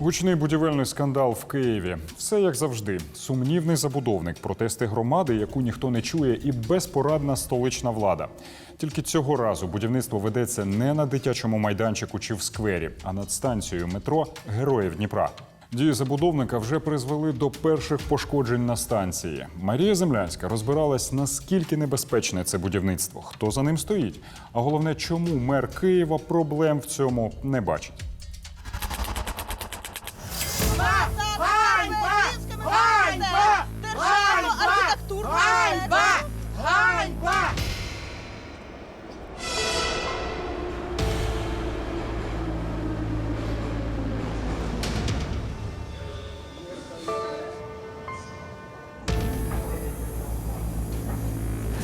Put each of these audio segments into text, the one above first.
Гучний будівельний скандал в Києві. Все як завжди. Сумнівний забудовник, протести громади, яку ніхто не чує, і безпорадна столична влада. Тільки цього разу будівництво ведеться не на дитячому майданчику чи в сквері, а над станцією метро Героїв Дніпра. Дії забудовника вже призвели до перших пошкоджень на станції. Марія Землянська розбиралась, наскільки небезпечне це будівництво, хто за ним стоїть. А головне, чому мер Києва проблем в цьому не бачить.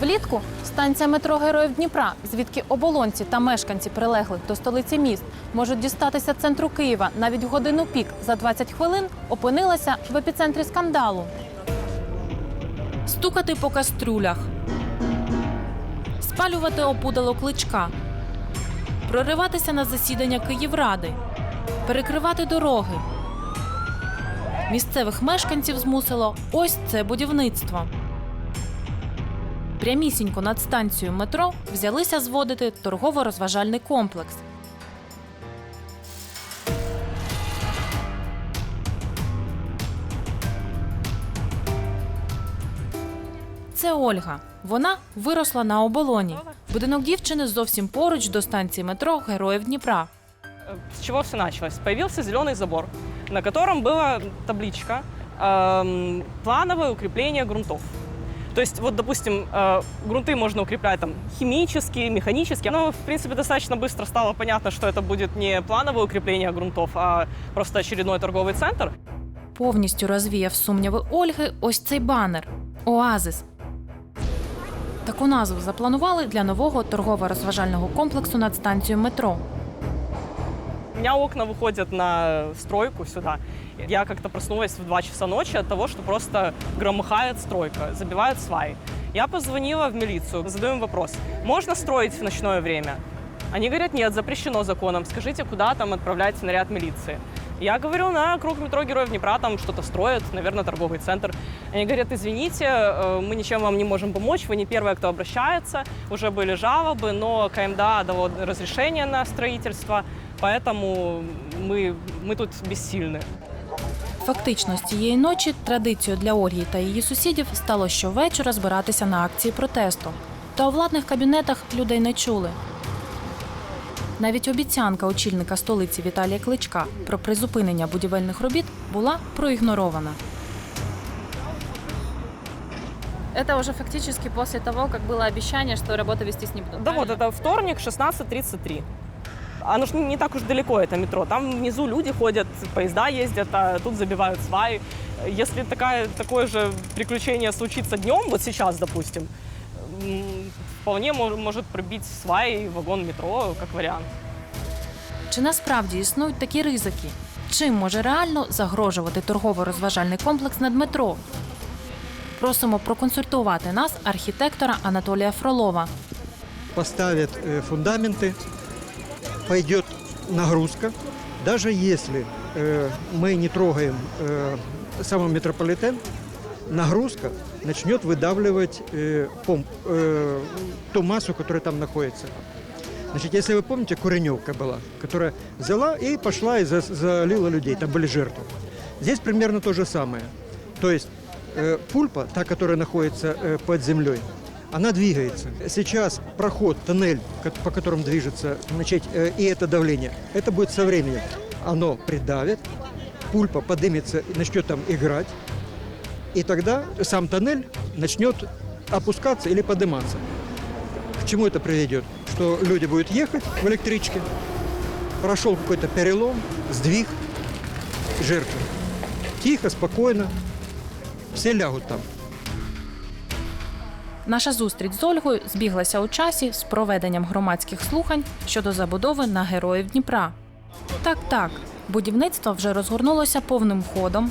Влітку станція метро Героїв Дніпра, звідки оболонці та мешканці прилеглих до столиці міст можуть дістатися центру Києва навіть в годину пік за 20 хвилин, опинилася в епіцентрі скандалу. Стукати по кастрюлях, спалювати опудало кличка, прориватися на засідання Київради, перекривати дороги. Місцевих мешканців змусило ось це будівництво. Прямісінько над станцією метро взялися зводити торгово-розважальний комплекс. Це Ольга. Вона виросла на оболоні. Будинок дівчини зовсім поруч до станції метро Героїв Дніпра. С чего все началось? Появился зеленый забор, на котором была табличка эм, «Плановое укрепление грунтов». То есть, вот, допустим, э, грунты можно укреплять там химически, механически. Но, в принципе, достаточно быстро стало понятно, что это будет не плановое укрепление грунтов, а просто очередной торговый центр. Повністю розвіяв сумніви Ольги ось цей банер Оазис. Таку назву запланували для нового торгово-розважального комплексу над станцією метро. Меня окна выходят на стройку сюда. Я как-то проснулась в 2 часа ночи от того, что просто громыхает стройка, забивают сваи. Я позвонила в милицию, задаю вопрос, можно строить в ночное время? Они говорят, нет, запрещено законом. Скажите, куда там отправлять наряд милиции? Я говорю, на круг метро Героев Днепра там что-то строят, наверное, торговый центр. Они говорят, извините, э, мы ничем вам не можем помочь, вы не первые, кто обращается, уже были жалобы, но КМДА дало разрешение на строительство, поэтому мы, мы тут бессильны. Фактично, з цієї ночі традицією для Ольги та її сусідів стало щовечора збиратися на акції протесту. Та у владних кабінетах людей не чули. Навіть обіцянка очільника столиці Віталія Кличка про призупинення будівельних робіт була проігнорована. Это уже фактически после того, как было обещание, что работы вестись не будут. Да вот, это вторник, 16.33. Оно ж не, не так уж далеко, это метро. Там внизу люди ходят, поезда ездят, а тут забивают сваи. Если такая, такое же приключение случится днем, вот сейчас, допустим, м, вполне мо- может пробить сваи и вагон метро, как вариант. Чи насправді існують такі ризики? Чим може реально загрожувати торгово-розважальний комплекс над метро? Просимо проконсультувати нас архітектора Анатолія Фролова. поставят э, фундаменты, пойдет нагрузка. Даже если э, мы не трогаем э, сам метрополитен, нагрузка начнет выдавливать э, пом- э, ту массу, которая там находится. Значит, если вы помните, Куреневка была, которая взяла и пошла и за- залила людей, там были жертвы. Здесь примерно то же самое. То есть э, пульпа, та, которая находится э, под землей, она двигается. Сейчас проход, тоннель, по которому движется, значит, э, и это давление, это будет со временем. Оно придавит, пульпа поднимется и начнет там играть, и тогда сам тоннель начнет опускаться или подниматься. К чему это приведет? Что люди будут ехать в электричке, прошел какой-то перелом, сдвиг, жертвы. Тихо, спокойно, все лягут там. Наша зустріч з Ольгою збіглася у часі з проведенням громадських слухань щодо забудови на героїв Дніпра. Так, так, будівництво вже розгорнулося повним ходом.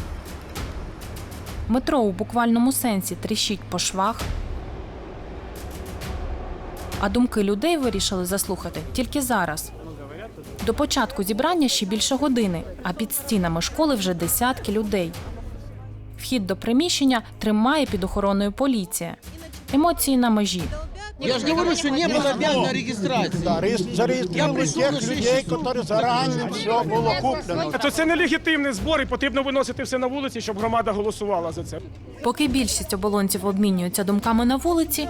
Метро у буквальному сенсі тріщить по швах. А думки людей вирішили заслухати тільки зараз. До початку зібрання ще більше години, а під стінами школи вже десятки людей. Вхід до приміщення тримає під охороною поліція. Емоції на межі. Я же говорю, что не было обязано регистрации. Да, реєс- Я зареєстрували прийшов тих на шість людей, часов. які зарані все було куплено. То це нелегітимний збор, і потрібно виносити все на вулиці, щоб громада голосувала за це. Поки більшість оболонців обмінюються думками на вулиці,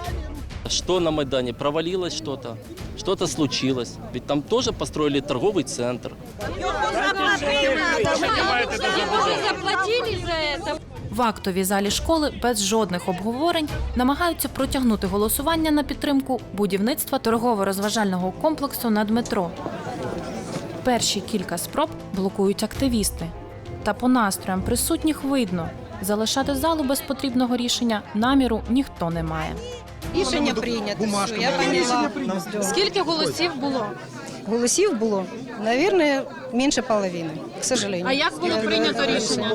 Что на Майдане? Провалилось что-то? Что-то случилось? Ведь там тоже построили торговый центр. заплатили за это. в актовій залі школи без жодних обговорень намагаються протягнути голосування на підтримку будівництва торгово-розважального комплексу над метро. Перші кілька спроб блокують активісти. Та по настроям присутніх видно, залишати залу без потрібного рішення наміру ніхто не має. Рішення прийнято. я поняла. Скільки голосів було? Голосів було, наверное, менше половини, к сожалению. А як було прийнято рішення?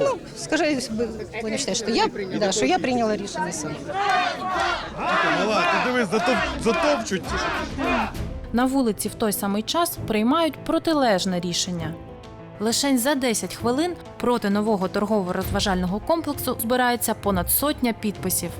Ну, скажи, считать, що я, да, що я прийняла рішення сама. На вулиці в той самий час приймають протилежне рішення. Лишень за 10 хвилин проти нового торгово-розважального комплексу збирається понад сотня підписів.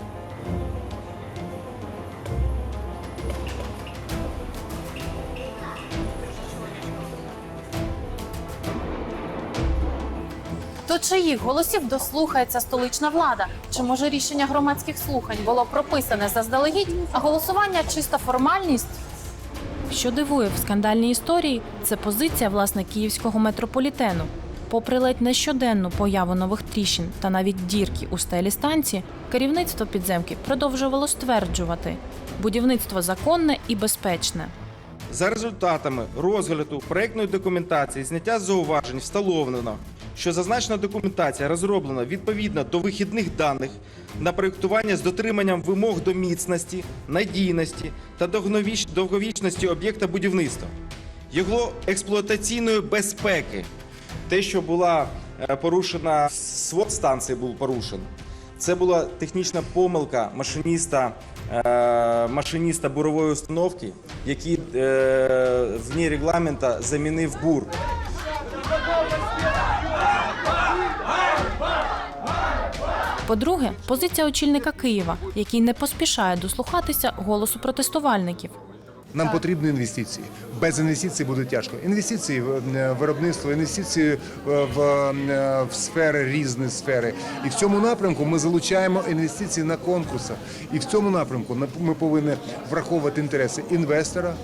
Чиїх голосів дослухається столична влада? Чи може рішення громадських слухань було прописане заздалегідь, а голосування чиста формальність? Що дивує в скандальній історії, це позиція власне київського метрополітену. Попри ледь нещоденну появу нових тріщин та навіть дірки у стелі станції, керівництво підземки продовжувало стверджувати, будівництво законне і безпечне. За результатами розгляду проектної документації зняття зауважень встановлено, що зазначена документація розроблена відповідно до вихідних даних на проєктування з дотриманням вимог до міцності, надійності та довговіч- довговічності об'єкта будівництва, його експлуатаційної безпеки. Те, що була е, порушена свод станції, був порушений. Це була технічна помилка машиніста, е, машиніста бурової установки, який е, вне регламента замінив бур. По-друге, позиція очільника Києва, який не поспішає дослухатися голосу протестувальників. Нам потрібні інвестиції. Без інвестицій буде тяжко. Інвестиції в е, виробництво, інвестиції е, в, е, в сфери різні сфери. І в цьому напрямку ми залучаємо інвестиції на конкурсах. І в цьому напрямку на- ми повинні враховувати інтереси інвестора.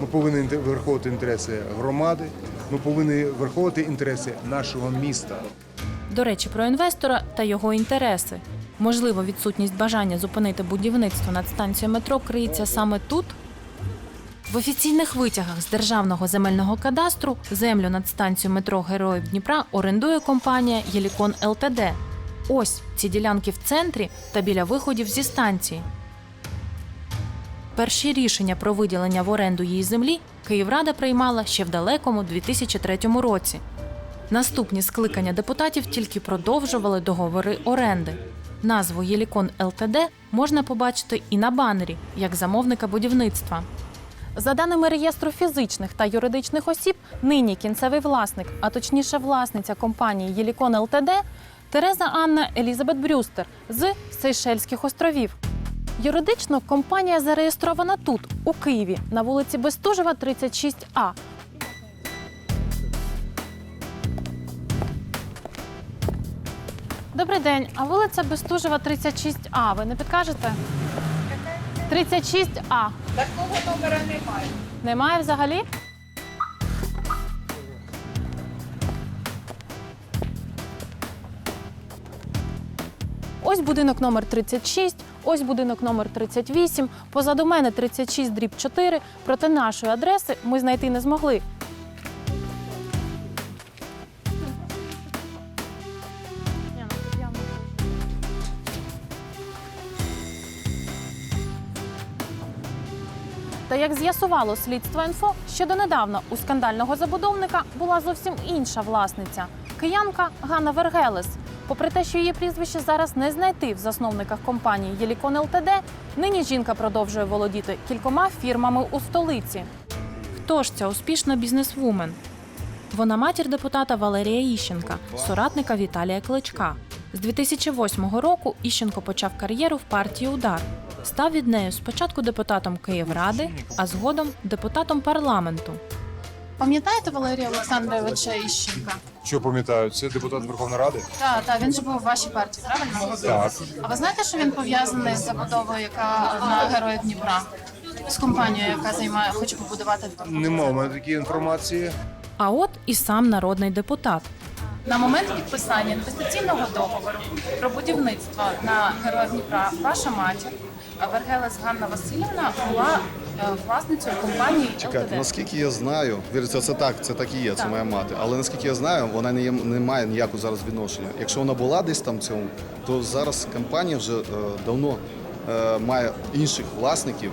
Ми повинні враховувати інтереси громади. Ми повинні враховувати інтереси нашого міста. До речі, про інвестора та його інтереси. Можливо, відсутність бажання зупинити будівництво над станцією метро криється саме тут. В офіційних витягах з державного земельного кадастру землю над станцією метро Героїв Дніпра орендує компанія Єлікон ЛТД. Ось ці ділянки в центрі та біля виходів зі станції. Перші рішення про виділення в оренду її землі Київрада приймала ще в далекому 2003 році. Наступні скликання депутатів тільки продовжували договори оренди. Назву Єлікон ЛТД можна побачити і на банері як замовника будівництва. За даними реєстру фізичних та юридичних осіб, нині кінцевий власник, а точніше власниця компанії Єлікон ЛТД Тереза Анна Елізабет Брюстер з Сейшельських островів. Юридично компанія зареєстрована тут, у Києві, на вулиці Бестужева, 36А. Добрий день. А вулиця Бестужева 36А. Ви не підкажете? 36А. Такого номера немає. Немає взагалі? Ось будинок номер 36, ось будинок номер 38. Позаду мене 36 дріб 4. Проте нашої адреси ми знайти не змогли. Та як з'ясувало слідство інфо, ще донедавна у скандального забудовника була зовсім інша власниця киянка Ганна Вергелес. Попри те, що її прізвище зараз не знайти в засновниках компанії Єлікон ЛТД, нині жінка продовжує володіти кількома фірмами у столиці. Хто ж ця успішна бізнесвумен? Вона матір депутата Валерія Іщенка, соратника Віталія Кличка. З 2008 року Іщенко почав кар'єру в партії Удар. Став від неї спочатку депутатом Київради, а згодом депутатом парламенту. Пам'ятаєте Валерія Олександровича Іщенка? Що пам'ятаю, це депутат Верховної Ради? Так, так, він же був у вашій партії, правильно? Так. А ви знаєте, що він пов'язаний з забудовою, яка на Героїв Дніпра? З компанією, яка займає, хоче побудувати Нема у мене такої інформації. А от і сам народний депутат. на момент підписання інвестиційного договору про будівництво на Героїв Дніпра. Ваша матір Вергелес Ганна Васильівна була е, власницею компанії Чекайте, наскільки я знаю, віриться, це так, це так і є, це Так. моя мати. Але наскільки я знаю, вона не, є, не має ніякого зараз відношення. Якщо вона була десь там в цьому, то зараз компанія вже е, давно е, має інших власників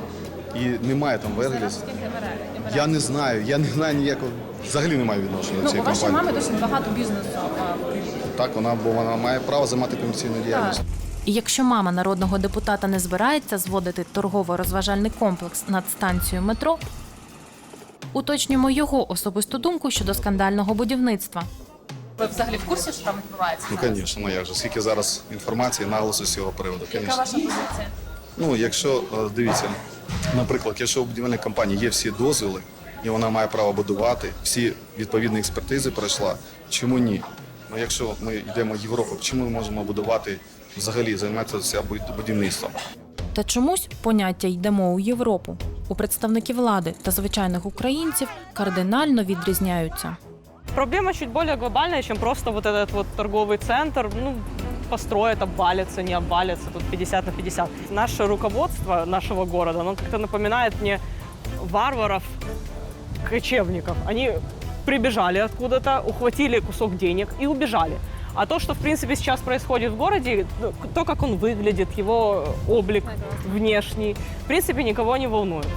і немає там Вергеліс. Я не знаю, я не знаю ніякого, взагалі не маю відношення до Ну, у цієї вашої компанії. мами досить багато бізнесу. Так, вона, бо вона має право займати комерційну діяльність. І якщо мама народного депутата не збирається зводити торгово-розважальний комплекс над станцією метро, уточнюємо його особисту думку щодо скандального будівництва. Ви взагалі в курсі, що там відбувається? Ну, звісно, ну як же, скільки зараз інформації, наголосу з цього приводу, Яка ваша позиція? Ну, якщо е, дивіться, наприклад, якщо у будівельній компанії є всі дозволи, і вона має право будувати, всі відповідні експертизи пройшла, чому ні? Ну, якщо ми йдемо в Європу, чому ми можемо будувати взагалі займатися буд- будівництвом? Та чомусь поняття йдемо у Європу. У представників влади та звичайних українців кардинально відрізняються. Проблема чуть более глобальная, чем просто вот этот вот торговый центр. Ну, построят, обвалится, не обвалится, тут 50 на 50. Наше руководство нашего города, оно как-то напоминает мне варваров, кочевников. Они прибежали откуда-то, ухватили кусок денег и убежали. А то, что, в принципе, сейчас происходит в городе, ну, то, как он выглядит, его облик внешний, в принципе, никого не волнует.